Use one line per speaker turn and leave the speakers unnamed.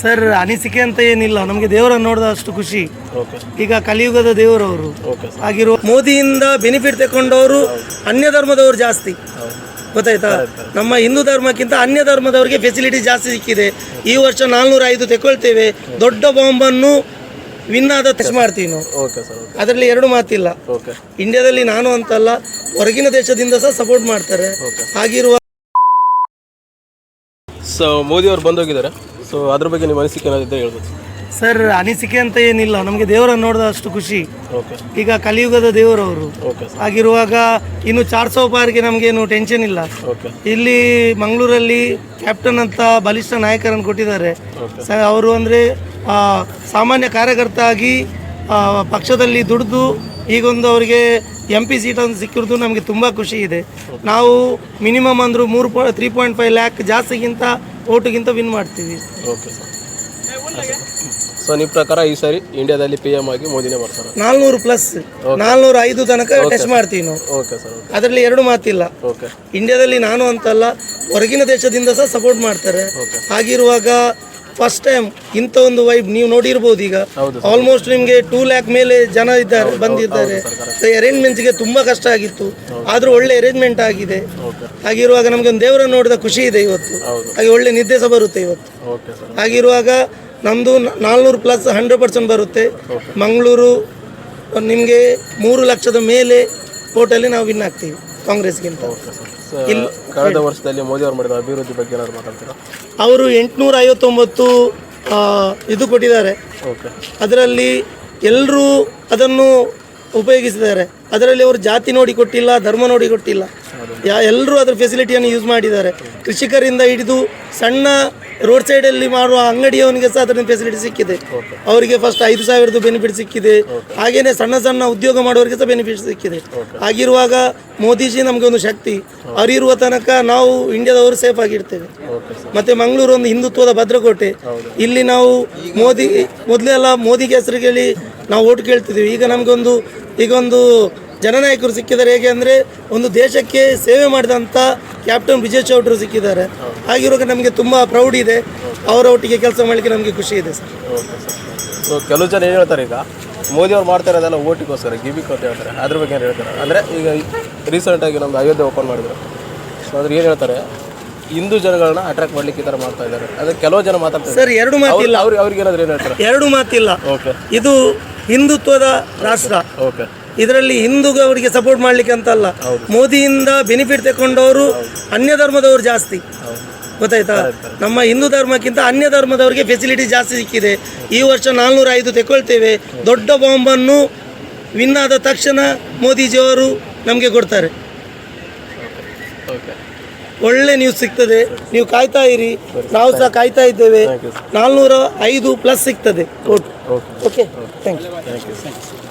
Sir ಅನಿಸಿಕೆ ಅಂತ ಏನಿಲ್ಲ. ನಮಗೆ ದೇವರನ್ನು ನೋಡಿದಷ್ಟು ಖುಷಿ. ಈಗ ಕಲಿಯುಗದ ದೇವರವರು ಆಗಿರುವ ಮೋದಿಯಿಂದ ಬೆನಿಫಿಟ್ ತಗೊಂಡವರು ಅನ್ಯ ಧರ್ಮದವರು ಜಾಸ್ತಿ. ಗೊತ್ತಾಯ್ತಾ? ನಮ್ಮ ಹಿಂದೂ ಧರ್ಮಕ್ಕಿಂತ ಅನ್ಯ ಧರ್ಮದವರಿಗೆ ಫೆಸಿಲಿಟಿ ಜಾಸ್ತಿ ಸಿಕ್ಕಿದೆ. ಈ ವರ್ಷ ನಾಲ್ನೂರ ಐದು ದೊಡ್ಡ ಬಾಂಬನ್ನು ವಿನ್ ಆದ ಟೆಸ್ಟ್ ಮಾಡ್ತೀವಿ ನಾವು. ಅದರಲ್ಲಿ ಎರಡು ಮಾತಿಲ್ಲ. ಇಂಡಿಯಾದಲ್ಲಿ ನಾನು ಅಂತಲ್ಲ ಹೊರಗಿನ ದೇಶದಿಂದ ಸಹ ಸಪೋರ್ಟ್ ಮಾಡ್ತಾರೆ. ಹಾಗಿರುವ
ಸೊ ಮೋದಿ ಅವರು ಬಂದೋಗಿದ್ದಾರೆ. ಸೊ ಅದ್ರ ಬಗ್ಗೆ ನಿಮ್ಮ ಅನಿಸಿಕೆ ಏನಾದಿದ್ದರೆ ಹೇಳ್ಬೋದು.
ಸರ್ ಅನಿಸಿಕೆ ಅಂತ ಏನಿಲ್ಲ. ನಮಗೆ ದೇವರನ್ನು ನೋಡಿದಷ್ಟು ಖುಷಿ.
ಓಕೆ
ಈಗ ಕಲಿಯುಗದ ದೇವರವರು
ಸರ್
ಆಗಿರುವಾಗ ಇನ್ನು ಚಾರ್ ಸೌ ಪಾರ್ಗೆ ನಮಗೇನು ಟೆನ್ಷನ್ ಇಲ್ಲ.
ಓಕೆ
ಇಲ್ಲಿ ಮಂಗಳೂರಲ್ಲಿ ಕ್ಯಾಪ್ಟನ್ ಅಂತ ಬಲಿಷ್ಠ ನಾಯಕರನ್ನು ಕೊಟ್ಟಿದ್ದಾರೆ. ಸರ್ ಅವರು ಅಂದರೆ ಸಾಮಾನ್ಯ ಕಾರ್ಯಕರ್ತ ಆಗಿ ಆ, ಪಕ್ಷದಲ್ಲಿ ದುಡಿದು ಈಗೊಂದು ಅವರಿಗೆ ಎಂ ಪಿ ಸೀಟ್ ಅಂತ ಸಿಕ್ಕಿರೋದು ನಮಗೆ ತುಂಬ ಖುಷಿ ಇದೆ. ನಾವು ಮಿನಿಮಮ್ ಅಂದರೂ ಮೂರು point three point five lakh ಜಾಸ್ತಿಗಿಂತ ಓಟುಗಿಂತ ವಿನ್ ಮಾಡ್ತೀವಿ.
ಓಕೆ ಸರ್ ಸೊ ನಿಮ್ಮ ಪ್ರಕಾರ ಈ ಸಾರಿ ಇಂಡಿಯಾದಲ್ಲಿ ಪಿ ಎಂ ಆಗಿ ಮೋದಿನೇ ಬರ್ತಾರೆ?
ನಾಲ್ನೂರು ಪ್ಲಸ್ ನಾಲ್ನೂರ ಐದು ತನಕ ಟೆಸ್ಟ್ ಮಾಡ್ತೀವಿ ನಾವು.
ಓಕೆ ಸರ್ ಓಕೆ
ಅದರಲ್ಲಿ ಎರಡು ಮಾತಿಲ್ಲ.
ಓಕೆ
ಇಂಡಿಯಾದಲ್ಲಿ ನಾನು ಅಂತಲ್ಲ ಹೊರಗಿನ ದೇಶದಿಂದ ಸಹ ಸಪೋರ್ಟ್ ಮಾಡ್ತಾರೆ. ಹಾಗಿರುವಾಗ ಫಸ್ಟ್ ಟೈಮ್ ಇಂಥ ಒಂದು ವೈಬ್ ನೀವು ನೋಡಿರ್ಬೋದು ಈಗ. ಆಲ್ಮೋಸ್ಟ್ ನಿಮಗೆ ಟೂ ಲ್ಯಾಕ್ ಮೇಲೆ ಜನ ಇದ್ದಾರೆ ಬಂದಿದ್ದಾರೆ. ಅರೇಂಜ್ಮೆಂಟ್ಸ್ಗೆ ತುಂಬ ಕಷ್ಟ ಆಗಿತ್ತು. ಆದರೂ ಒಳ್ಳೆ ಅರೇಂಜ್ಮೆಂಟ್ ಆಗಿದೆ. ಹಾಗಿರುವಾಗ ನಮಗೆ ಒಂದು ದೇವರನ್ನು ನೋಡಿದ ಖುಷಿ ಇದೆ ಇವತ್ತು. ಹಾಗೆ ಒಳ್ಳೆ ನಿದ್ದೆ ಸಹ ಬರುತ್ತೆ ಇವತ್ತು. ಹಾಗಿರುವಾಗ ನಮ್ಮದು ನಾಲ್ನೂರು ಪ್ಲಸ್ ಹಂಡ್ರೆಡ್ ಪರ್ಸೆಂಟ್ ಬರುತ್ತೆ. ಮಂಗಳೂರು ನಿಮಗೆ ಮೂರು ಲಕ್ಷದ ಮೇಲೆ ಓಟಲ್ಲಿ ನಾವು ವಿನ್ ಆಗ್ತೀವಿ. ಕಾಂಗ್ರೆಸ್ಗಿಂತ.
ಇಲ್ಲ ಕಳೆದ ವರ್ಷದಲ್ಲಿ ಮೋದಿ ಅವರು ಮಾಡಿದ ಅಭಿವೃದ್ಧಿ ಬಗ್ಗೆ ಏನಾದ್ರು ಮಾತಾಡ್ತೀರಾ?
ಅವರು ಎಂಟುನೂರ ಐವತ್ತೊಂಬತ್ತು ಇದು ಕೊಟ್ಟಿದ್ದಾರೆ. ಅದರಲ್ಲಿ ಎಲ್ಲರೂ ಅದನ್ನು ಉಪಯೋಗಿಸಿದ್ದಾರೆ. ಅದರಲ್ಲಿ ಅವರು ಜಾತಿ ನೋಡಿ ಕೊಟ್ಟಿಲ್ಲ ಧರ್ಮ ನೋಡಿ ಕೊಟ್ಟಿಲ್ಲ. ಯಾ ಎಲ್ಲರೂ ಅದರ ಫೆಸಿಲಿಟಿಯನ್ನು ಯೂಸ್ ಮಾಡಿದ್ದಾರೆ. ಕೃಷಿಕರಿಂದ ಹಿಡಿದು ಸಣ್ಣ ರೋಡ್ ಸೈಡಲ್ಲಿ ಮಾಡುವ ಅಂಗಡಿಯವನಿಗೆ ಸಹ ಅದರಿಂದ ಫೆಸಿಲಿಟಿ ಸಿಕ್ಕಿದೆ. ಅವರಿಗೆ ಫಸ್ಟ್ ಐದು ಸಾವಿರದ್ದು ಬೆನಿಫಿಟ್ ಸಿಕ್ಕಿದೆ. ಹಾಗೇನೆ ಸಣ್ಣ ಸಣ್ಣ ಉದ್ಯೋಗ ಮಾಡುವವರಿಗೆ ಸಹ ಬೆನಿಫಿಟ್ ಸಿಕ್ಕಿದೆ. ಹಾಗಿರುವಾಗ ಮೋದಿಜಿ ನಮಗೆ ಒಂದು ಶಕ್ತಿ. ಅವರಿರುವ ತನಕ ನಾವು ಇಂಡಿಯಾದವರು ಸೇಫ್ ಆಗಿರ್ತೇವೆ ಮತ್ತೆ ಮಂಗಳೂರು ಒಂದು ಹಿಂದುತ್ವದ ಭದ್ರಕೋಟೆ. ಇಲ್ಲಿ ನಾವು ಮೋದಿ ಮೊದಲೆಲ್ಲ ಮೋದಿಗೆ ಕೇಳಿ ನಾವು ಓಟ್ ಕೇಳ್ತಿದ್ದೀವಿ ಈಗ ನಮಗೊಂದು ಈಗ ಒಂದು ಜನನಾಯಕರು ಸಿಕ್ಕಿದ್ದಾರೆ ಹೇಗೆ ಅಂದರೆ ಒಂದು ದೇಶಕ್ಕೆ ಸೇವೆ ಮಾಡಿದಂಥ ಕ್ಯಾಪ್ಟನ್ ವಿಜಯ್ ಚೌಟ್ರು ಸಿಕ್ಕಿದ್ದಾರೆ. ಹಾಗಿರುವಾಗ ನಮಗೆ ತುಂಬ ಪ್ರೌಡ್ ಇದೆ. ಅವರ ಒಟ್ಟಿಗೆ ಕೆಲಸ ಮಾಡಲಿಕ್ಕೆ ನಮಗೆ ಖುಷಿ ಇದೆ ಸರ್.
ಓಕೆ ಸರ್ ಸೊ ಕೆಲವು ಜನ ಏನು ಹೇಳ್ತಾರೆ ಈಗ ಮೋದಿ ಅವ್ರು ಮಾಡ್ತಾ ಇರೋದೆಲ್ಲ ಓಟಿಗೋಸ್ಕರ ಗಿಮಿಕ್ ಅಂತ ಹೇಳ್ತಾರೆ. ಅದ್ರ ಬಗ್ಗೆ ಏನು ಹೇಳ್ತಾರೆ? ಅಂದರೆ ಈಗ ರೀಸೆಂಟಾಗಿ ನಮ್ದು ಅಯೋಧ್ಯೆ ಓಪನ್ ಮಾಡಿದ್ರು. ಸೊ ಅದ್ರ ಏನು ಹೇಳ್ತಾರೆ? ಹಿಂದೂ ಜನಗಳನ್ನ ಅಟ್ರಾಕ್ಟ್ ಮಾಡ್ಲಿಕ್ಕೆ ಈ ಥರ ಮಾಡ್ತಾ ಇದ್ದಾರೆ. ಅದೇ ಕೆಲವು ಜನ ಮಾತಾಡ್ತಾರೆ
ಸರ್ ಎರಡು ಮಾತಿಲ್ಲ.
ಅವ್ರಿಗೆ ಅವ್ರಿಗೆ ಏನಾದ್ರು ಏನು ಹೇಳ್ತಾರೆ?
ಎರಡು ಮಾತಿಲ್ಲ.
ಓಕೆ
ಇದು ಹಿಂದುತ್ವದ ರಾಷ್ಟ್ರ.
ಓಕೆ
ಇದರಲ್ಲಿ ಹಿಂದೂಗವರಿಗೆ ಸಪೋರ್ಟ್ ಮಾಡ್ಲಿಕ್ಕೆ ಅಂತಲ್ಲ. ಮೋದಿಯಿಂದ ಬೆನಿಫಿಟ್ ತಗೊಂಡವರು ಅನ್ಯ ಧರ್ಮದವರು ಜಾಸ್ತಿ. ಗೊತ್ತಾಯ್ತಾ? ನಮ್ಮ ಹಿಂದೂ ಧರ್ಮಕ್ಕಿಂತ ಅನ್ಯ ಧರ್ಮದವರಿಗೆ ಫೆಸಿಲಿಟಿ ಜಾಸ್ತಿ ಸಿಕ್ಕಿದೆ. ಈ ವರ್ಷ ನಾಲ್ನೂರ ಐದು ತಗೊಳ್ತೇವೆ ದೊಡ್ಡ ಬಾಂಬನ್ನು ವಿನ್ ಆದ ತಕ್ಷಣ ಮೋದಿಜಿಯವರು ನಮಗೆ ಕೊಡ್ತಾರೆ. ಒಳ್ಳೆ ನ್ಯೂಸ್ ಸಿಗ್ತದೆ. ನೀವು ಕಾಯ್ತಾ ಇರಿ. ನಾವು ಸಹ ಕಾಯ್ತಾ ಇದ್ದೇವೆ. ನಾಲ್ನೂರ ಐದು ಪ್ಲಸ್ ಸಿಗ್ತದೆ ಓಕೆ
ಥ್ಯಾಂಕ್ ಯು